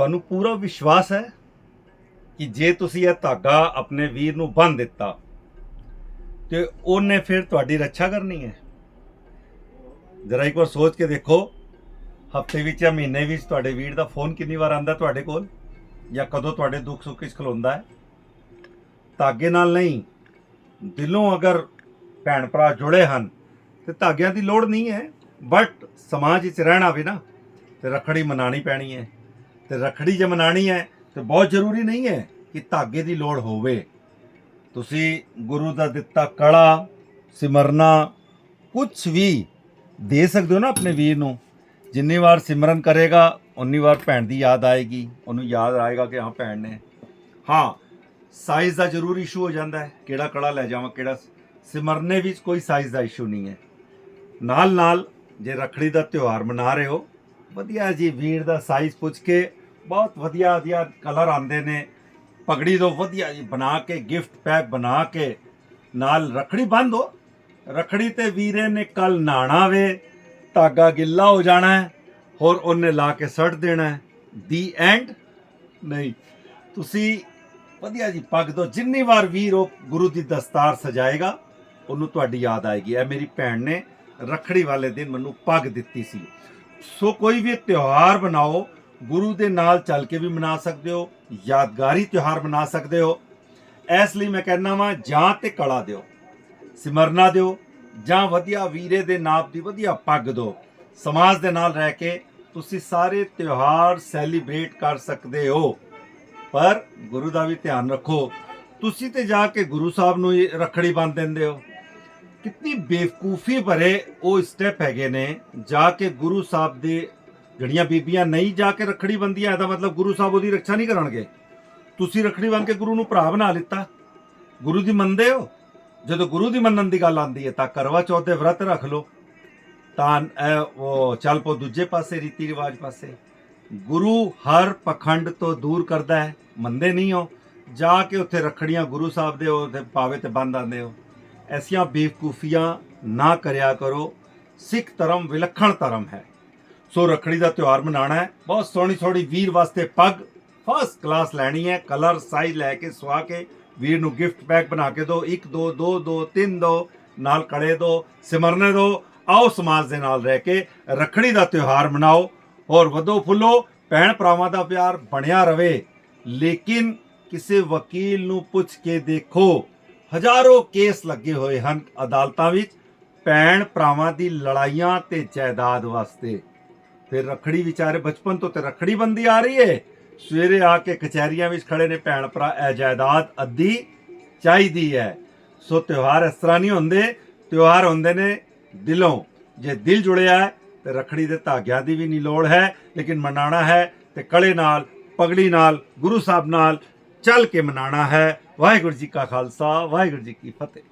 ਤੁਹਾਨੂੰ ਪੂਰਾ ਵਿਸ਼ਵਾਸ ਹੈ ਕਿ ਜੇ ਤੁਸੀਂ ਇਹ ਧਾਗਾ ਆਪਣੇ ਵੀਰ ਨੂੰ ਬੰਨ ਦਿੱਤਾ ਤੇ ਉਹਨੇ ਫਿਰ ਤੁਹਾਡੀ ਰੱਖਿਆ ਕਰਨੀ ਹੈ। ਜਰਾ ਇੱਕ ਵਾਰ ਸੋਚ ਕੇ ਦੇਖੋ, ਹਫ਼ਤੇ ਵਿੱਚ ਜਾਂ ਮਹੀਨੇ ਵਿੱਚ ਤੁਹਾਡੇ ਵੀਰ ਦਾ ਫੋਨ ਕਿੰਨੀ ਵਾਰ ਆਂਦਾ ਤੁਹਾਡੇ ਕੋਲ ਜਾਂ ਕਦੋਂ ਤੁਹਾਡੇ ਦੁੱਖ ਸੁੱਖ ਵਿੱਚ ਖਲੋਂਦਾ ਹੈ? ਧਾਗੇ ਨਾਲ ਨਹੀਂ, ਦਿਲੋਂ ਅਗਰ ਭੈਣ ਭਰਾ ਜੁੜੇ ਹਨ ਤੇ ਧਾਗਿਆਂ ਦੀ ਲੋੜ ਨਹੀਂ ਹੈ, ਬਟ ਸਮਾਜ ਵਿੱਚ ਰਹਿਣਾ ਵੀ ਨਾ, ਤੇ ਰਖੜੀ ਮਨਾਣੀ ਪੈਣੀ ਹੈ। ਤੇ ਰਖੜੀ ਜੇ ਮਨਾਣੀ ਹੈ, ਤੇ ਬਹੁਤ ਜ਼ਰੂਰੀ ਨਹੀਂ ਹੈ ਕਿ ਧਾਗੇ ਦੀ ਲੋੜ ਹੋਵੇ। ਤੁਸੀਂ ਗੁਰੂ ਦਾ ਦਿੱਤਾ ਕਲਾ, ਸਿਮਰਨਾ ਕੁਝ ਵੀ ਦੇ ਸਕਦੇ ਹੋ ਨਾ ਆਪਣੇ ਵੀਰ ਨੂੰ। ਜਿੰਨੀ ਵਾਰ ਸਿਮਰਨ ਕਰੇਗਾ, ਉਨੀ ਵਾਰ ਭੈਣ ਦੀ ਯਾਦ ਆਏਗੀ। ਉਹਨੂੰ ਯਾਦ ਆਏਗਾ ਕਿ ਹਾਂ, ਭੈਣ ਨੇ। ਹਾਂ ਸਾਈਜ਼ ਦਾ ਜ਼ਰੂਰ ਇਸ਼ੂ ਹੋ ਜਾਂਦਾ ਹੈ, ਕਿਹੜਾ ਕੜਾ ਲੈ ਜਾਵਾਂ, ਕਿਹੜਾ ਸਿਮਰਨੇ ਵਿੱਚ ਕੋਈ ਸਾਈਜ਼ ਦਾ ਇਸ਼ੂ ਨਹੀਂ ਹੈ। ਨਾਲ ਨਾਲ ਜੇ ਰਖੜੀ ਦਾ ਤਿਉਹਾਰ ਮਨਾ ਰਹੇ ਹੋ, ਵਧੀਆ ਜੀ, ਵੀਰ ਦਾ ਸਾਈਜ਼ ਪੁੱਛ ਕੇ ਬਹੁਤ ਵਧੀਆ ਵਧੀਆ ਕਲਰ ਆਉਂਦੇ ਨੇ। ਪਗੜੀ ਤੋਂ ਵਧੀਆ ਜੀ ਬਣਾ ਕੇ ਗਿਫਟ ਪੈਕ ਬਣਾ ਕੇ, ਨਾਲ ਰਖੜੀ ਬੰਨ ਦੋ। ਰਖੜੀ ਤੇ ਵੀਰੇ ਨੇ ਕੱਲ ਨਾਣਾ ਵੇ, ਧਾਗਾ ਗਿੱਲਾ ਹੋ ਜਾਣਾ ਹੈ, ਹੋਰ ਉਹਨੇ ਲਾ ਕੇ ਸੱਟ ਦੇਣਾ ਹੈ। ਦੀ ਐਂਡ ਨਹੀਂ, ਤੁਸੀਂ ਵਧੀਆ ਜੀ ਪੱਗ ਦੋ ਜਿੰਨੀ ਵਾਰ ਵੀਰ ਉਹ ਗੁਰੂ ਦੀ ਦਸਤਾਰ ਸਜਾਏਗਾ, ਉਹਨੂੰ ਤੁਹਾਡੀ ਯਾਦ ਆਏਗੀ। ਇਹ ਮੇਰੀ ਭੈਣ ਨੇ ਰਖੜੀ ਵਾਲੇ ਦਿਨ ਮੈਨੂੰ ਪੱਗ ਦਿੱਤੀ ਸੀ। ਸੋ ਕੋਈ ਵੀ ਤਿਉਹਾਰ ਬਣਾਓ ਗੁਰੂ ਦੇ ਨਾਲ ਚੱਲ ਕੇ ਵੀ ਮਨਾ ਸਕਦੇ ਹੋ, ਯਾਦਗਾਰੀ ਤਿਉਹਾਰ ਮਨਾ ਸਕਦੇ ਹੋ। ਇਸ ਲਈ ਮੈਂ ਕਹਿੰਦਾ ਵਾਂ, ਜਾਂ ਤੇ ਕਲਾ ਦਿਓ, ਸਿਮਰਨਾ ਦਿਓ, ਜਾਂ ਵਧੀਆ ਵੀਰੇ ਦੇ ਨਾਪ ਦੀ ਵਧੀਆ ਪੱਗ ਦਿਓ। ਸਮਾਜ ਦੇ ਨਾਲ ਰਹਿ ਕੇ ਤੁਸੀਂ ਸਾਰੇ ਤਿਉਹਾਰ ਸੈਲੀਬ੍ਰੇਟ ਕਰ ਸਕਦੇ ਹੋ। ਪਰ ਗੁਰੂ ਦਾ ਵੀ ਧਿਆਨ ਰੱਖੋ, ਤੁਸੀਂ ਤੇ ਜਾ ਕੇ ਗੁਰੂ ਸਾਹਿਬ ਨੂੰ ਹੀ ਰੱਖੜੀ ਬੰਨ ਦਿੰਦੇ ਹੋ। ਕਿੰਨੀ ਬੇਵਕੂਫੀ ਭਰੇ ਉਹ ਸਟੈਪ ਹੈਗੇ ਨੇ, ਜਾ ਕੇ ਗੁਰੂ ਸਾਹਿਬ ਦੇ ਜਿਹੜੀਆਂ ਬੀਬੀਆਂ ਨਹੀਂ ਜਾ ਕੇ ਰੱਖੜੀ ਬੰਦੀਆਂ ਇਹਦਾ ਮਤਲਬ ਗੁਰੂ ਸਾਹਿਬ ਉਹਦੀ ਰੱਖਿਆ ਨਹੀਂ ਕਰਨਗੇ। ਤੁਸੀਂ ਰੱਖੜੀ ਬੰਨ ਕੇ ਗੁਰੂ ਨੂੰ ਭਰਾ ਬਣਾ ਲਿੱਤਾ। ਗੁਰੂ ਦੀ ਮੰਨਦੇ ਹੋ? ਜਦੋਂ ਗੁਰੂ ਦੀ ਮੰਨਣ ਦੀ ਗੱਲ ਆਉਂਦੀ ਹੈ ਤਾਂ ਕਰਵਾ ਚੌਥ ਦੇ ਵਰਤ ਰੱਖ ਲਓ। ਤਾਂ ਉਹ ਚੱਲ ਪੋ ਦੂਜੇ ਪਾਸੇ, ਰੀਤੀ ਰਿਵਾਜ ਪਾਸੇ। ਗੁਰੂ ਹਰ ਪਖੰਡ ਤੋਂ ਦੂਰ ਕਰਦਾ ਹੈ, ਮੰਨਦੇ ਨਹੀਂ ਹੋ? ਜਾ ਕੇ ਉੱਥੇ ਰੱਖੜੀਆਂ ਗੁਰੂ ਸਾਹਿਬ ਦੇ ਉਹਦੇ ਪਾਵੇ ਤੇ ਬੰਦ ਆਉਂਦੇ ਹੋ। ਐਸੀਆਂ ਬੇਵਕੂਫੀਆਂ ਨਾ ਕਰਿਆ ਕਰੋ। ਸਿੱਖ ਧਰਮ ਵਿਲੱਖਣ ਧਰਮ ਹੈ। ਸੋ ਰੱਖੜੀ ਦਾ ਤਿਉਹਾਰ ਮਨਾਣਾ ਹੈ। ਬਹੁਤ ਸੋਹਣੀ ਸੋਹਣੀ ਵੀਰ ਵਾਸਤੇ ਪੱਗ ਫਸਟ ਕਲਾਸ ਲੈਣੀ ਹੈ। ਕਲਰ ਸਾਈਜ਼ ਲੈ ਕੇ ਸਵਾ ਕੇ ਵੀਰ ਨੂੰ ਗਿਫਟ ਪੈਕ ਬਣਾ ਕੇ ਦਿਓ। 1 2 2 2 3 ਦੋ, ਨਾਲ ਕੜੇ ਦੋ, ਸਿਮਰਨੇ ਦੋ। ਆਓ ਸਮਾਜ ਦੇ ਨਾਲ ਰਹਿ ਕੇ ਰੱਖੜੀ ਦਾ ਤਿਉਹਾਰ ਮਨਾਓ ਔਰ ਵਧੋ ਫੁੱਲੋ, ਭੈਣ ਭਰਾਵਾਂ ਦਾ ਪਿਆਰ ਬਣਿਆ ਰਵੇ। ਲੇਕਿਨ ਕਿਸੇ ਵਕੀਲ ਨੂੰ ਪੁੱਛ ਕੇ ਦੇਖੋ, ਹਜ਼ਾਰੋਂ ਕੇਸ ਲੱਗੇ ਹੋਏ ਹਨ ਅਦਾਲਤਾਂ ਵਿੱਚ। ਭੈਣ ਭਰਾਵਾਂ ਦੀ ਲੜਾਈਆਂ ਤੇ ਜਾਇਦਾਦ ਵਾਸਤੇ। ਫਿਰ ਰਖੜੀ ਵਿਚਾਰੇ ਬਚਪਨ ਤੋਂ ਤੇ ਰਖੜੀ ਬੰਦੀ ਆ ਰਹੀ ਏ। ਸਵੇਰੇ ਆ ਕੇ ਕਚਹਿਰੀਆਂ ਵਿੱਚ ਖੜੇ ਨੇ ਭੈਣ ਭਰਾ, ਇਹ ਜਾਇਦਾਦ ਅੱਧੀ ਚਾਹੀਦੀ ਹੈ। ਸੋ ਤਿਉਹਾਰ ਇਸ ਤਰ੍ਹਾਂ ਨਹੀਂ ਹੁੰਦੇ। ਤਿਉਹਾਰ ਹੁੰਦੇ ਨੇ ਦਿਲੋਂ। ਜੇ ਦਿਲ ਜੁੜਿਆ ਹੈ, ਤੇ ਰਖੜੀ ਦੇ ਧਾਗਿਆਂ ਦੀ ਵੀ ਨਹੀਂ ਲੋੜ ਹੈ, ਲੇਕਿਨ ਮਨਾਣਾ ਹੈ ਤੇ ਕਲੇ ਨਾਲ, ਪਗੜੀ ਨਾਲ, ਗੁਰੂ ਸਾਹਿਬ ਨਾਲ ਚੱਲ ਕੇ ਮਨਾਣਾ ਹੈ। ਵਾਹਿਗੁਰੂ ਜੀ ਕਾ ਖਾਲਸਾ, ਵਾਹਿਗੁਰੂ ਜੀ ਕੀ ਫਤਿਹ।